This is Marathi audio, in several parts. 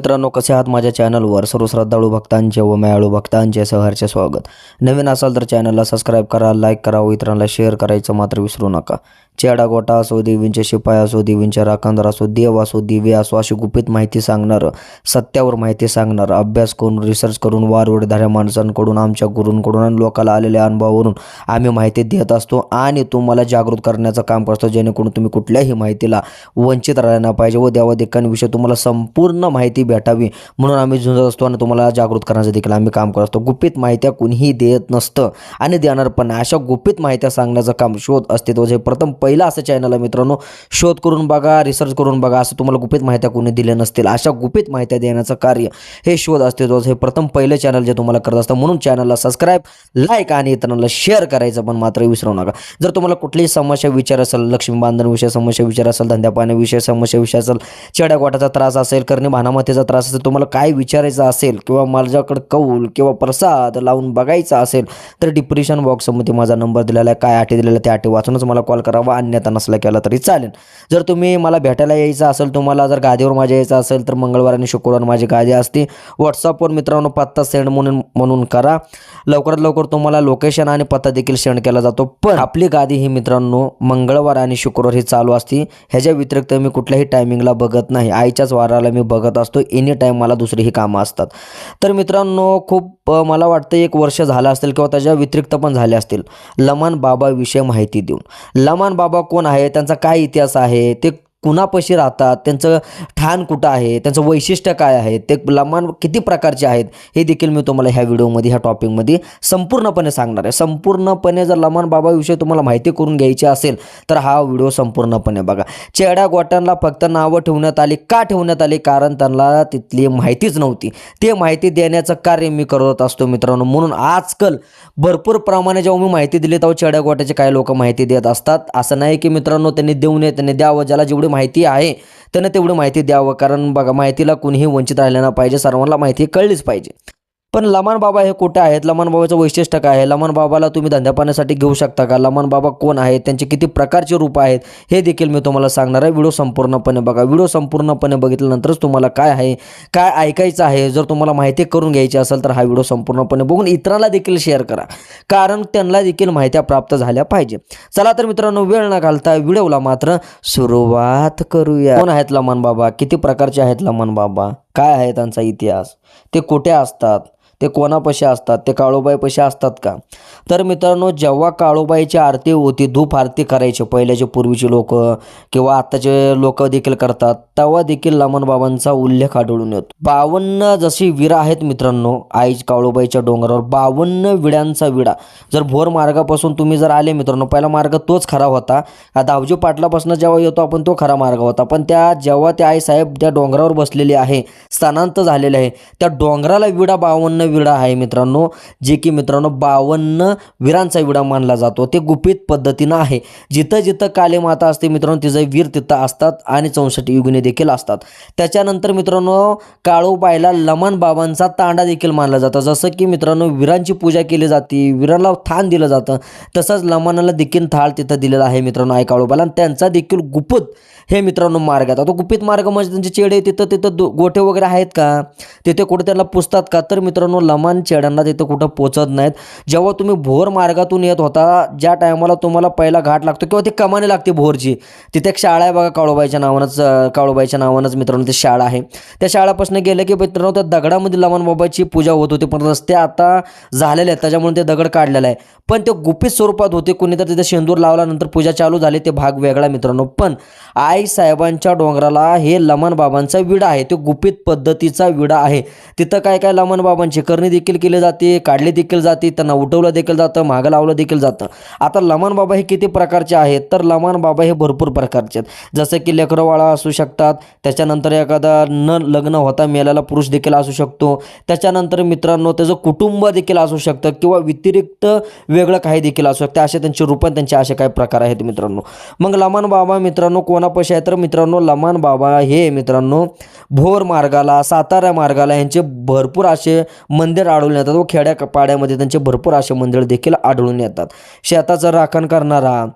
मित्रांनो कसे आहात माझ्या चॅनलवर? सर्व श्रद्धाळू भक्तांचे व मयाळू भक्तांचे सहर्ष स्वागत. नवीन असाल तर चॅनलला सबस्क्राईब करा लाईक करा व इतरांना शेअर करायचं मात्र विसरू नका. चेडा गोटा असो देवींचे शिपाई असो देवींचे राखणदार असो देव असो दिवे असो अशी गुपित माहिती सांगणारं सत्यावर माहिती सांगणारं अभ्यास करून रिसर्च करून वारवडधाऱ्या माणसांकडून आमच्या गुरूंकडून आणि लोकाला आलेल्या अनुभवावरून आम्ही माहिती देत असतो आणि तुम्हाला जागृत करण्याचं काम करतो जेणेकरून तुम्ही कुठल्याही माहितीला वंचित राहिला पाहिजे व देवादेखांविषयी तुम्हाला संपूर्ण माहिती भेटावी म्हणून आम्ही झुंजत असतो आणि तुम्हाला जागृत करण्याचं देखील आम्ही काम करत असतो. गुपित माहित्या कुणीही देत नसतं आणि देणार पण नाही. अशा गुपित माहित्या सांगण्याचं काम शोध अस्तित्व हे प्रथम पहिलं असं चॅनल आहे मित्रांनो. शोध करून बघा रिसर्च करून बघा असं तुम्हाला गुपित माहित्या कोणी दिल्या नसतील. अशा गुपित माहित्या देण्याचं कार्य हे शोध अस्तित्व हे प्रथम पहिलं चॅनल जे तुम्हाला करत असतं. म्हणून चॅनलला सबस्क्राईब लाईक आणि इतरांना शेअर करायचं पण मात्र विसरू नका. जर तुम्हाला कुठलीही समस्या विचार असेल लक्ष्मी बांधणविषयी समस्या विचार असेल धंद्या पाण्याविषयी समस्या विषय असेल चेड्या गोटाचा त्रास असेल करणे भानामतीचा त्रास असेल तुम्हाला काय विचारायचं असेल किंवा माझ्याकडे कौल किंवा प्रसाद लावून बघायचा असेल तर डिप्रेशन बॉक्समध्ये माझा नंबर दिलेला आहे. काय अटी दिलेला त्या अटी वाचूनच मला कॉल करावा. अन्यथा नसला केला तरी चालेल. जर तुम्ही मला भेटायला यायचं असेल तुम्हाला जर गादीवर माझ्या यायचं असेल तर मंगळवार आणि शुक्रवार माझी गादी असते. व्हॉट्सअपवर मित्रांनो पत्ता सेंड म्हणून म्हणून करा. लवकरात लवकर तुम्हाला लोकेशन आणि पत्ता देखील सेंड केला जातो. पण आपली गादी ही मित्रांनो मंगळवार आणि शुक्रवार ही चालू असते. ह्याच्या व्यतिरिक्त मी कुठल्याही टायमिंगला बघत नाही. आईच्याच वाराला मी बघत असतो. एनी टाईम मला दुसरीही कामं असतात. तर मित्रांनो खूप मला वाटतं एक वर्ष झालं असेल किंवा त्याच्या व्यतिरिक्त पण झाले असतील. लमान बाबाविषयी माहिती देऊन. लमान बाबा कोण आहे? त्यांचा काय इतिहास आहे? ते कुणापाशी राहतात त्यांचं ठाण कुठं आहे त्यांचं वैशिष्ट्य काय आहे ते लमान किती प्रकारचे आहेत हे देखील मी तुम्हाला ह्या व्हिडिओमध्ये ह्या टॉपिकमध्ये संपूर्णपणे सांगणार आहे. संपूर्णपणे जर लमान बाबाविषयी तुम्हाला माहिती करून घ्यायची असेल तर हा व्हिडिओ संपूर्णपणे बघा. चेड्या गोट्यांना फक्त नावं ठेवण्यात आली का ठेवण्यात आली? कारण त्यांना तिथली माहितीच नव्हती. ते माहिती देण्याचं कार्य मी करत असतो मित्रांनो. म्हणून आजकाल भरपूर प्रमाणे जेव्हा मी माहिती दिली तेव्हा चेड्या गोट्याचे काही लोक माहिती देत असतात. असं नाही की मित्रांनो त्यांनी देऊ नये त्यांनी द्यावं. ज्याला जेवढी माहिती आहे त्यांना तेवढी माहिती द्यावं. कारण बघा माहितीला कुणीही वंचित राहिलं ना पाहिजे. सर्वांना माहिती कळलीच पाहिजे. पण लमान बाबा हे कुठे आहेत? लमान बाबाचं वैशिष्ट्य काय आहे? लमान बाबाला तुम्ही धंद्या पाण्यासाठी घेऊ शकता का? लमान बाबा कोण आहेत त्यांचे किती प्रकारचे रूप आहेत? हे देखील मी तुम्हाला सांगणार आहे. व्हिडिओ संपूर्णपणे बघा. व्हिडिओ संपूर्णपणे बघितल्यानंतरच तुम्हाला काय आहे? काय ऐकायचं आहे? जर तुम्हाला माहिती करून घ्यायची असेल तर हा व्हिडिओ संपूर्णपणे बघून इतरांना देखील शेअर करा. कारण त्यांना देखील माहित्या प्राप्त झाल्या पाहिजे. चला तर मित्रांनो वेळ न घालता व्हिडिओला मात्र सुरुवात करूया. कोण आहेत लमान बाबा? किती प्रकारचे आहेत लमान बाबा? काय आहे त्यांचा इतिहास? ते कुठे असतात? ते कोणापाशी असतात? ते काळोबाईपाशी असतात का? तर मित्रांनो जेव्हा काळोबाईची आरती होती धूप आरती करायचे पहिल्याचे पूर्वीचे लोक किंवा आत्ताचे लोक देखील करतात तेव्हा देखील लमन बाबांचा उल्लेख आढळून येतो. बावन्न जशी विरा आहेत मित्रांनो आई काळोबाईच्या डोंगरावर बावन्न विड्यांचा विडा. जर भोर मार्गापासून तुम्ही जर आले मित्रांनो पहिला मार्ग तोच खरा होता. दावजी पाटलापासून जेव्हा येतो आपण तो खरा मार्ग होता. पण त्या जेव्हा त्या आई साहेब त्या डोंगरावर बसलेली आहे स्थानांत झालेले आहे त्या डोंगराला विडा बावन्न विडा आहे मित्रांनो जे की मित्रांनो बावन्न वीरांचा विडा मानला जातो. ते गुपित पद्धतीनं आहे. जिथं जिथं काली माता असते मित्रांनो तिचं वीर तिथं असतात आणि चौसष्ट युगिनी देखील असतात. त्याच्यानंतर मित्रांनो काळोबाईला लमन बाबांचा तांडा देखील मानला जातो. जसं की मित्रांनो वीरांची पूजा केली जाते वीरांना थान दिलं जातं तसंच लमनाला देखील थाळ तिथं दिलेला आहे मित्रांनो आई काळोबाला आणि त्यांचा देखील गुपित हे मित्रांनो मार्ग आहेत. आता गुपित मार्ग म्हणजे त्यांचे चेडे तिथं तिथं दो- गोठे वगैरे आहेत का? तिथे कुठे त्याला पुसतात का? तर मित्रांनो लमान चेड्यांना तिथं कुठं पोचत नाहीत. जेव्हा तुम्ही भोर मार्गातून येत होता ज्या टायमाला तुम्हाला पहिला घाट लागतो किंवा ती कमानी लागते भोरची तिथे एक शाळा आहे बघा काळूबाईच्या नावानंच काळोबाईच्या काळूबाईच्या नावानंच मित्रांनो ती शाळा आहे. त्या शाळापासून गेलं की मित्रांनो त्या दगडामध्ये लमान बाबाची पूजा होत होती पण रस्ते आता झालेले आहेत त्याच्यामुळे ते दगड काढलेला आहे. पण ते गुपित स्वरूपात होते कोणी तर तिथे शेंदूर लावल्यानंतर पूजा चालू झाली ते भाग वेगळा मित्रांनो. पण आय साहेबांच्या डोंगराला हे लमन बाबांचा विडा आहे. तो गुपित पद्धतीचा विडा आहे. तिथं काय काय लमन बाबांची करणी देखील केली जाते काढली देखील जाते त्यांना उठवलं देखील जातं मागं लावलं देखील जातं. आता लमन बाबा हे किती प्रकारचे आहेत? तर लमन बाबा हे भरपूर प्रकारचे आहेत. जसं की लेकरवाळा असू शकतात त्याच्यानंतर एखादा न लग्न होता मेलेला पुरुष देखील असू शकतो. त्याच्यानंतर मित्रांनो त्याचं कुटुंब देखील असू शकतं किंवा व्यतिरिक्त वेगळं काही देखील असू शकतं. असे त्यांचे रूप त्यांचे असे काही प्रकार आहेत मित्रांनो. मग लमान बाबा मित्रांनो कोणापाशी आहे तर मित्रांनो लमान बाबा हे मित्रांनो भोर मार्गाला सातारा मार्गाला यांचे भरपूर असे मंदिर आढळून येतात व खेड्या पाड्यामध्ये त्यांचे भरपूर असे मंदिर देखील आढळून येतात. शेताचं राखण करणारा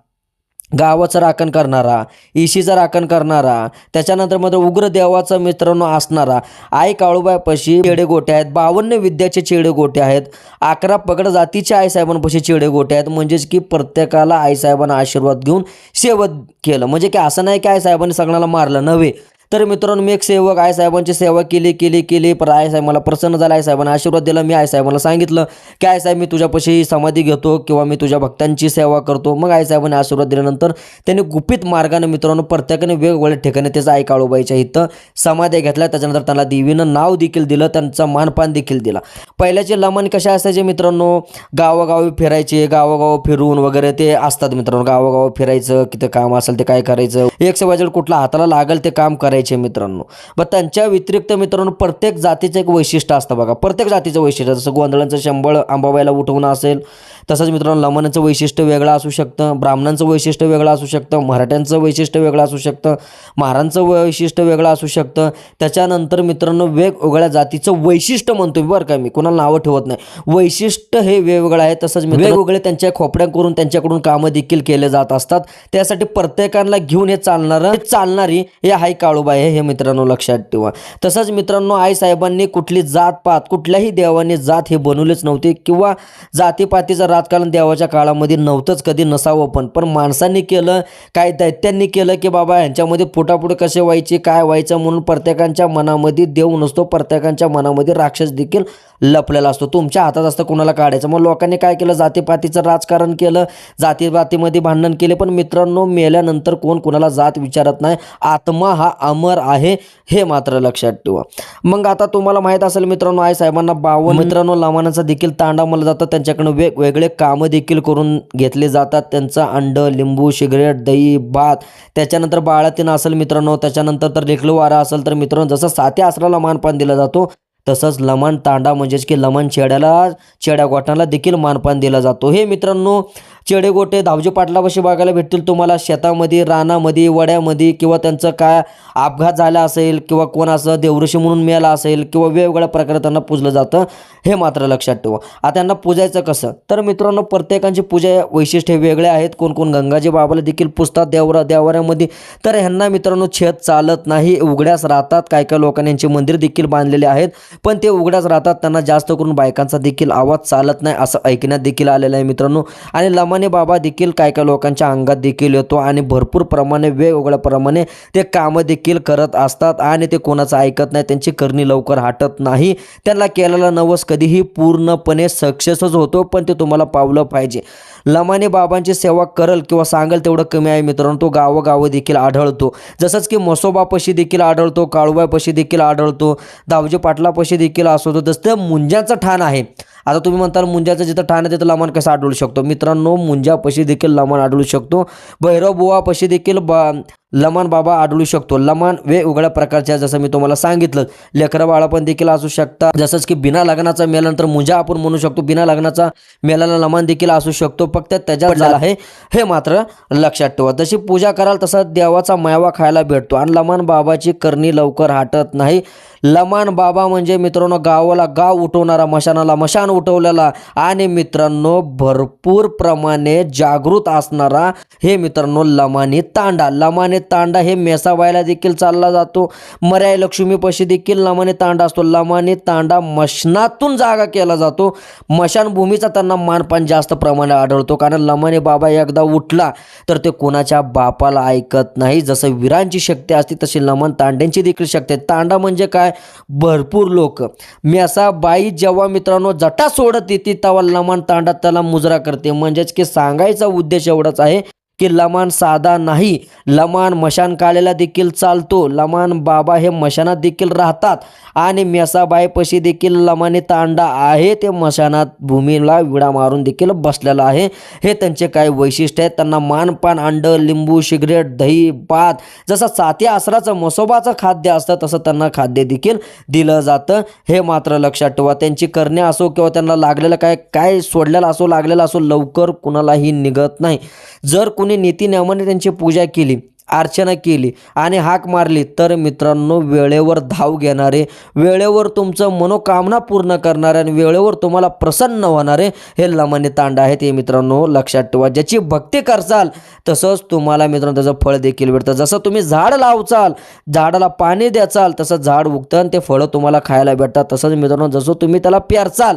गावाचं राखण करणारा इशीचं राखण करणारा त्याच्यानंतर मात्र उग्र देवाचा मित्रांनो असणारा आई काळूबाईपाशी चेडे गोटे आहेत. बावन्न विद्याचे चेडे गोटे आहेत. अकरा पगड जातीच्या आईसाहेबांपाशी चेडे गोटे आहेत. म्हणजेच की प्रत्येकाला आईसाहेबांना आशीर्वाद घेऊन सेवत केलं. म्हणजे की असं नाही की आईसाहेबांनी सगळ्याला मारलं. नव्हे. तर मित्रांनो मी एक सेवक आई साहेबांची सेवा केली केली केली. पण आई साहेब मला प्रसन्न झाला. आई साहेबांना आशीर्वाद दिला. मी आई साहेबांना सांगितलं की आई साहेब मी तुझ्यापाशी समाधी घेतो किंवा मी तुझ्या भक्तांची सेवा करतो. मग आई साहेबांनी आशीर्वाद दिल्यानंतर त्यांनी गुपित मार्गाने मित्रांनो प्रत्येकाने वेगवेगळ्या ठिकाणी त्याचा आई काळूबाईच्या इथं समाध्या घेतल्या. त्याच्यानंतर त्यांना देवीनं नाव देखील दिलं. त्यांचा मानपान देखील दिला. पहिल्याचे लमन कसे असायचे मित्रांनो? गावोगावी फिरायचे. गावोगाव फिरून वगैरे ते असतात मित्रांनो. गावोगाव फिरायचं किती काम असेल ते काय करायचं? एक सेवाजवळ कुठला हाताला लागेल ते काम करायचं. मित्रांनो. मग त्यांच्या व्यतिरिक्त मित्रांनो प्रत्येक जातीचं एक वैशिष्ट्य असतं बघा. प्रत्येक जातीचं वैशिष्ट्य जसं गोंधळांचं शंभळ आंबाबाईला उठवणं असेल तसंच मित्रांनो लमणाचं वैशिष्ट्य वेगळं असू शकतं ब्राह्मणांचं वैशिष्ट्य वेगळं असू शकतं मराठ्यांचं वैशिष्ट्य वेगळं असू शकतं महारांचं वैशिष्ट्य वेगळं असू शकतं. त्याच्यानंतर मित्रांनो वेगवेगळ्या जातीचं वैशिष्ट्य म्हणतो बरं का मी कोणाला नावं ठेवत नाही. वैशिष्ट्य हे वेगवेगळं आहे तसंच वेगवेगळे त्यांच्या खोपड्यांकरून त्यांच्याकडून कामं देखील केले जात असतात. त्यासाठी प्रत्येकाला घेऊन हे चालणारं चालणारी हे हाय काळूबाई आहे हे मित्रांनो लक्षात ठेवा. तसंच मित्रांनो आई साहेबांनी कुठली जात पात कुठल्याही देवाने जात हे बनवलेच नव्हते किंवा जातीपातीचं राजकारण देवाच्या काळामध्ये नव्हतंच कधी नसावं पण. पण माणसांनी केलं काय दैत्यांनी केलं की बाबा यांच्यामध्ये पोटापुढे कसे व्हायचे काय व्हायचं म्हणून प्रत्येकांच्या मनामध्ये देव नसतो प्रत्येकांच्या मनामध्ये राक्षस देखील लपलेला असतो. तुमच्या हातात असतं कोणाला काढायचं? मग लोकांनी काय केलं? जातीपातीचं राजकारण केलं जातीपातीमध्ये भांडण केले. पण मित्रांनो मेल्यानंतर कोण कोणाला जात विचारत नाही? आत्मा हा अमर आहे हे मात्र लक्षात ठेवा. मग आता तुम्हाला माहीत असेल मित्रांनो आई साहेबांना बावन मित्रांनो लामानाचा देखील तांडा मला जातात त्यांच्याकडनं वेगवेगळे कामं देखील करून घेतले जातात. त्यांचं अंड लिंबू सिगरेट दही भात. त्याच्यानंतर बाळातीन असेल मित्रांनो. त्याच्यानंतर तर लेखलं वारा असेल तर मित्रांनो जसं सात्या आसराला मानपान दिला जातो तसंच लमण तांडा म्हणजेच की लमण चेड्याला चेड्या गोठाला देखील मानपान दिला जातो. हे मित्रांनो चेडे गोटे धावजे पाटलापाशी बघायला भेटतील. तुम्हाला शेतामध्ये रानामध्ये वड्यामध्ये किंवा त्यांचं काय अपघात झाला असेल किंवा कोण असं देवऋषी म्हणून मिळाला असेल किंवा वेगवेगळ्या प्रकारे त्यांना पूजलं जातं हे मात्र लक्षात ठेवा. आता त्यांना पूजायचं कसं? तर मित्रांनो प्रत्येकांची पूजा वैशिष्ट्ये वेगळे आहेत. कोण कोण गंगाजी बाबाला देखील पुजतात देवरा देवाऱ्यामध्ये. तर ह्यांना मित्रांनो छेद चालत नाही उघड्यास राहतात. काय काय लोकांनी यांचे मंदिर देखील बांधलेले आहेत. पण ते उघड्याच राहतात त्यांना जास्त करून बायकांचा देखील आवाज चालत नाही असं ऐकण्यात देखील आलेलं आहे मित्रांनो. आणि लमाने बाबा देखील काय काय लोकांच्या अंगात देखील येतो आणि भरपूर प्रमाणे वेगवेगळ्या प्रमाणे ते कामं देखील करत असतात आणि ते कोणाचं ऐकत नाही त्यांची करणी लवकर हटत नाही. त्यांना केलेला नवस कधीही पूर्णपणे सक्सेसच होतो पण ते तुम्हाला पावलं पाहिजे. लमाने बाबांची सेवा करल किंवा सांगेल तेवढं कमी आहे मित्रांनो तो गावोगावं देखील आढळतो. जसंच की मसोबापाशी देखील आढळतो काळूबाईपाशी देखील आढळतो दावजे पाटलापाशी देखील असतो तसं मुंज्याचं ठाण आहे. आता तुम्ही म्हणताल मुंजाचं जिथं ठाण आहे तिथं लमण कसं आढळू शकतो? मित्रांनो मुंजापाशी देखील लमण आढळू शकतो. भैरव बुवापाशी देखील बा लमण बाबा आढळू शकतो. लमण वेगवेगळ्या प्रकारच्या जसं मी तुम्हाला सांगितलं. लेकरं बाळा पण देखील असू शकतात. जसंच की बिना लग्नाचा मेल्यानंतर मुंजा आपण म्हणू शकतो. बिना लग्नाचा मेल्याला लमण देखील असू शकतो. फक्त त्याच्यात झाला आहे हे मात्र लक्षात ठेवा. जशी पूजा कराल तसा देवाचा मायवा खायला भेटतो. आणि लमण बाबाची करणी लवकर हटत नाही. लमान बाबा म्हणजे मित्रांनो गावाला गाव उठवणारा मशानाला मशान उठवलेला आणि मित्रांनो भरपूर प्रमाणे जागृत असणारा हे मित्रांनो लमानी तांडा. लमाने तांडा हे मेसाबाईला देखील चालला जातो. मर्याय लक्ष्मीपाशी देखील लमाने तांडा असतो. लमाने तांडा मशनातून जागा केला जातो. मशानभूमीचा त्यांना मानपान जास्त प्रमाणे आढळतो. कारण लमाने बाबा एकदा उठला तर ते कोणाच्या बापाला ऐकत नाही. जसं वीरांची शक्ती असते तशी लमन तांड्यांची देखील शक्ती तांडा म्हणजे काय? भरपूर लोक. मी असा बाई जेव्हा मित्रांनो जटा सोडत येते तेव्हा लमान तांडा त्याला मुजरा करते. म्हणजेच की सांगायचा उद्देश एवढाच आहे की लमान साधा नाही. लमान मशान काळेला देखील चालतो. लमान बाबा हे मशानात देखील राहतात. आणि मेसाबाईपशी देखील लमाने तांडा आहे. ते मशानात भूमीला विडा मारून देखील बसलेला आहे. हे त्यांचे काही वैशिष्ट्य आहेत. त्यांना मानपान अंड लिंबू सिगरेट दही भात जसं साती आसराचं मसोबाचं खाद्य असतं तसं त्यांना खाद्य देखील दिलं जातं. हे मात्र लक्षात ठेवा. त्यांची करणे असो किंवा त्यांना लागलेलं काय काय सोडलेलं असो लागलेलं असो लवकर कुणालाही निघत नाही. जर कुणी नीतीनियमाने त्यांची पूजा केली अर्चना केली आणि हाक मारली. तर मित्रांनो वेळेवर धाव घेणारे वेळेवर तुमचं मनोकामना पूर्ण करणारे आणि वेळेवर तुम्हाला प्रसन्न होणारे हे लमाने तांड आहेत. हे मित्रांनो लक्षात ठेवा. ज्याची भक्ती करसाल तसंच तुम्हाला मित्रांनो त्याचं फळ देखील भेटतं. जसं तुम्ही झाड लावचाल झाडाला पाणी द्याचाल तसं झाड उगतं आणि ते फळं तुम्हाला खायला भेटतात. तसंच मित्रांनो जसं तुम्ही त्याला प्यारचाल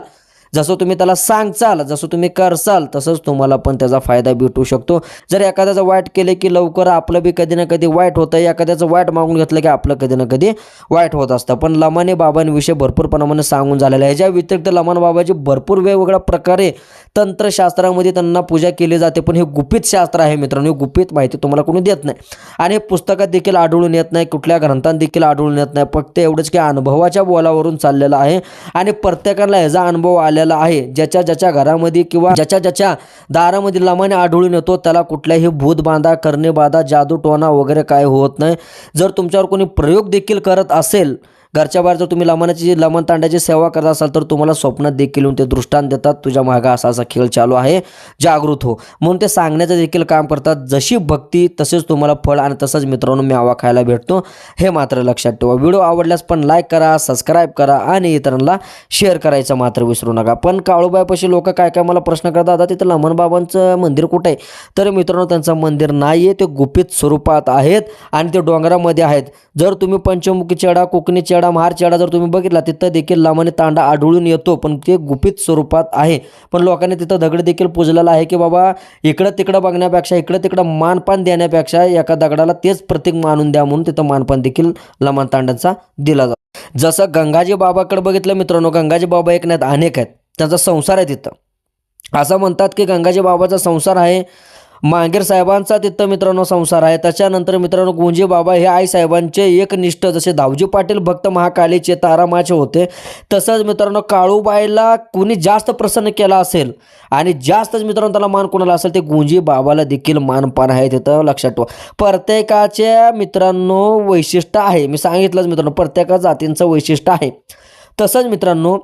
जसं तुम्ही त्याला सांगचाल जसं तुम्ही करसाल तसंच तुम्हाला पण त्याचा फायदा भेटू शकतो. जर एखाद्याचं वाईट केले की लवकर आपलं बी कधी ना कधी वाईट होतं एखाद्याचं वाईट मागून घेतलं की आपलं कधी ना कधी वाईट होत असतं. पण लमाने बाबांविषयी भरपूर प्रमाणे सांगून झालेलं आहे. ह्याच्या व्यतिरिक्त लमान बाबाची भरपूर वेगवेगळ्या प्रकारे तंत्रशास्त्रामध्ये त्यांना पूजा केली जाते पण हे गुपित शास्त्र आहे मित्रांनो. ही गुपित माहिती तुम्हाला कोणी देत नाही. आणि हे पुस्तकात देखील आढळून येत नाही कुठल्या ग्रंथात देखील आढळून येत नाही. फक्त एवढंच की अनुभवाच्या बोलावरून चाललेलं आहे. आणि प्रत्येकाला ह्याचा अनुभव आला आलेला आहे. ज्याच्या ज्याच्या घरामध्ये किंवा ज्याच्या ज्याच्या दारामध्ये लमाने आढळून येतो त्याला कुठल्याही भूत बांधा करणे बाधा जादू टोना वगैरे काय होत नाही. जर तुमच्यावर कोणी प्रयोग देखील करत असेल घरच्या बाहेर जर तुम्ही लमनाची लमन तांड्याची सेवा करत असाल तर तुम्हाला स्वप्नात देखील येऊन ते दृष्टांत देतात. तुझ्या मागा असा असा खेळ चालू आहे. जागृत हो. म्हणून ते सांगण्याचं देखील काम करतात. जशी भक्ती तसेच तुम्हाला फळ आणि तसंच मित्रांनो मेवा खायला भेटतो. हे मात्र लक्षात ठेवा. व्हिडिओ आवडल्यास पण लाईक करा सबस्क्राईब करा आणि इतरांना शेअर करायचं मात्र विसरू नका. पण काळूबाईपाशी लोक काय काय मला प्रश्न करतात आता तिथं लमन बाबांचं मंदिर कुठे आहे? तर मित्रांनो त्यांचं मंदिर नाही आहे ते गुपित स्वरूपात आहेत आणि ते डोंगरामध्ये आहेत. जर तुम्ही पंचमुखी चेडा कोकणी चेडा महार चेडा जर तुम्ही बघितला तिथं देखील लांबाने तांडा आढळून येतो पण ते गुपित स्वरूपात आहे. पण लोकांनी तिथं दगड देखील पुजलेला आहे की बाबा इकडं तिकडं बघण्यापेक्षा इकडं तिकडं मानपान देण्यापेक्षा एका दगडाला तेच प्रतीक मानून द्या म्हणून तिथं मानपान देखील लमान तांड्यांचा दिला जातो. जसं गंगाजी बाबाकडे बघितलं मित्रांनो गंगाजी बाबा एक नाहीत अनेक आहेत. त्यांचा संसार आहे तिथं. असं म्हणतात की गंगाजी बाबाचा संसार आहे मांगीर साहेबांचा तिथं मित्रांनो संसार आहे. त्याच्यानंतर मित्रांनो गुंजी बाबा हे आई साहेबांचे एकनिष्ठ जसे दावजी पाटील भक्त महाकालीचे तारामाचे होते. तसंच मित्रांनो काळूबाईला कुणी जास्त प्रसन्न केला असेल आणि जास्तच मित्रांनो त्याला मान कोणाला असेल ते गुंजी बाबाला देखील मानपान आहे तिथं लक्षात ठेवा. प्रत्येकाच्या मित्रांनो वैशिष्ट्य आहे. मी सांगितलंच मित्रांनो प्रत्येका जातींचं वैशिष्ट्य आहे. तसंच मित्रांनो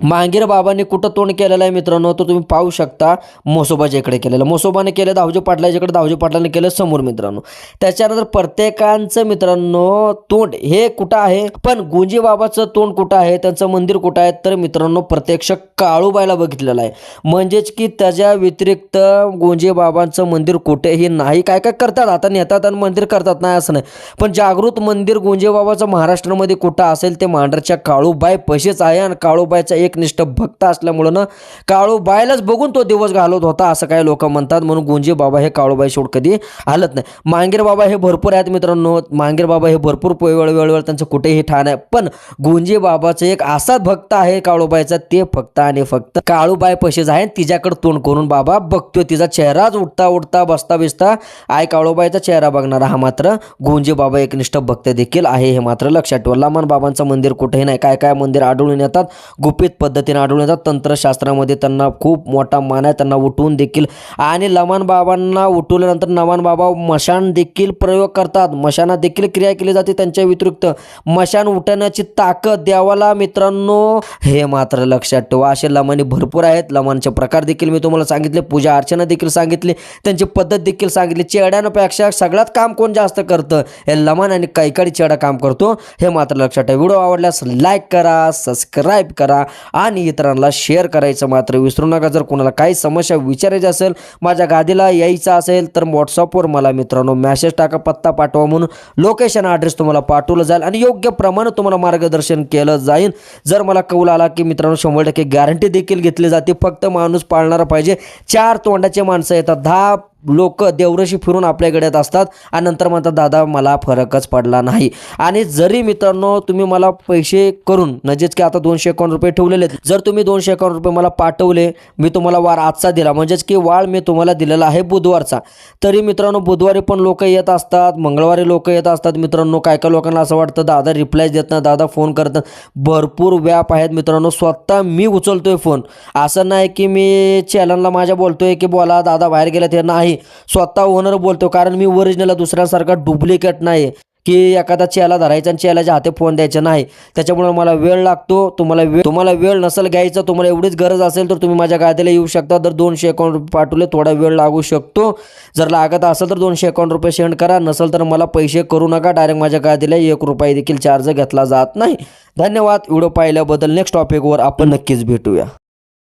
मांगीर बाबांनी कुठं तोंड केलेलं आहे मित्रांनो? तो तुम्ही पाहू शकता मोसोबाच्या इकडे केलेलं. मोसोबाने केलं दावजी पाटलाच्याकडे दावजी पाटलाने केलं समोर मित्रांनो. त्याच्यानंतर प्रत्येकांचं मित्रांनो तोंड हे कुठं आहे? पण गुंजी बाबाचं तोंड कुठं आहे? त्यांचं मंदिर कुठं आहे? तर मित्रांनो प्रत्यक्ष काळूबाईला बघितलेलं आहे. म्हणजेच की त्याच्या व्यतिरिक्त गुंजी बाबांचं मंदिर कुठेही नाही. काय काय करतात? आता नेतात आणि मंदिर करतात. नाही असं नाही. पण जागृत मंदिर गुंजे बाबाचं महाराष्ट्रामध्ये कुठं असेल ते मांढरच्या काळूबाई पशीच आहे आणि काळूबाईचा एकनिष्ठ भक्त असल्यामुळं ना काळूबाईलाच बघून तो दिवस घालवत होता असं काही लोक म्हणतात. म्हणून गुंजे बाबा हे काळूबाई शेवट कधी हलत नाही. मांगीर बाबा हे भरपूर आहेत मित्रांनो. मांगीर बाबा हे भरपूर वेळ वेळवेळ त्यांचं कुठेही ठाण आहे. पण गुंजे बाबाचं एक असा भक्त आहे काळूबाईचा ते फक्त आणि फक्त काळूबाई पशीच आहे तिच्याकडे तोंड करून बाबा बघतोय. तिचा चेहराच उठता उठता बसता बिसता आय काळूबाईचा चेहरा बघणारा हा मात्र गुंजे बाबा एकनिष्ठ भक्त देखील आहे हे मात्र लक्षात ठेवा. लामान बाबांचं मंदिर कुठेही नाही. काय काय मंदिर आढळून येतात? गुपित पद्धतीने आढळून येतात. तंत्रशास्त्रामध्ये त्यांना खूप मोठा मान आहे. त्यांना उठवून देखील आणि लमान बाबांना उठवल्यानंतर नमान बाबा मशान देखील प्रयोग करतात. मशाना देखील क्रिया केली जाते. त्यांच्या व्यतिरिक्त मशान उठवण्याची ताकद द्यावाला मित्रांनो हे मात्र लक्षात ठेवा. असे लमानी भरपूर आहेत. लमानचे प्रकार देखील मी तुम्हाला सांगितले. पूजा अर्चना देखील सांगितली. त्यांची पद्धत देखील सांगितली. चेड्यांपेक्षा सगळ्यात काम कोण जास्त करतं? हे लमान आणि कैकाडी चेडा काम करतो. हे मात्र लक्षात ठेवा. व्हिडिओ आवडल्यास लाईक करा सबस्क्राईब करा. आणि इतरांना शेअर करायचं मात्र विसरू नका. जर कोणाला काही समस्या विचारायची असेल माझ्या गादीला यायचं असेल तर व्हॉट्सअपवर मला मित्रांनो मॅसेज टाका पत्ता पाठवा म्हणून. लोकेशन ॲड्रेस तुम्हाला पाठवलं जाईल आणि योग्य प्रमाणे तुम्हाला मार्गदर्शन केलं जाईल. जर मला कौल आला की मित्रांनो शंभर टक्के गॅरंटी देखील घेतली जाते. फक्त माणूस पाळणारा पाहिजे. चार तोंडाचे माणसं येतात. दहा लोक देवरशी फिरून आपल्याकडे येत असतात आणि नंतर म्हणतात दादा मला फरकच पडला नाही. आणि जरी मित्रांनो तुम्ही मला पैसे करून म्हणजेच की आता दोनशे एकावन्न रुपये ठेवलेले आहेत जर तुम्ही दोनशे एकावन्न रुपये मला पाठवले मी तुम्हाला वार आजचा दिला. म्हणजेच की वाळ मी तुम्हाला दिलेला आहे बुधवारचा. तरी मित्रांनो बुधवारी पण लोक येत असतात मंगळवारी लोक येत असतात. मित्रांनो काय काय लोकांना असं वाटतं दादा रिप्लाय देत नाही दादा फोन करतात भरपूर व्याप आहेत मित्रांनो स्वतः मी उचलतोय फोन असं नाही की मी चॅनलला माझ्या बोलतोय की बोला दादा बाहेर गेला ते नाही. स्वतः ओनर बोलतो कारण मी ओरिजिनल दुसऱ्यासारखा डुप्लिकेट नाही. की एखादा चेला धरायचा आणि चेलाच्या हाती फोन द्यायचा नाही. त्याच्यामुळे मला वेळ लागतो तुम्हाला वेळ तुम्हाला वेळ नसेल घ्यायचा तुम्हाला एवढीच गरज असेल तर तुम्ही माझ्या गादीला येऊ शकता. तर दोनशे अकाउंट रुपये पाठवले थोडा वेळ लागू शकतो. जर लागत असेल तर दोनशे अकाउंट रुपये सेंड करा. नसेल तर मला पैसे करू नका. डायरेक्ट माझ्या गादीला एक रुपये देखील चार्ज घेतला जात नाही. धन्यवाद. व्हिडिओ पाहिल्याबद्दल नेक्स्ट टॉपिकवर आपण नक्कीच भेटूया.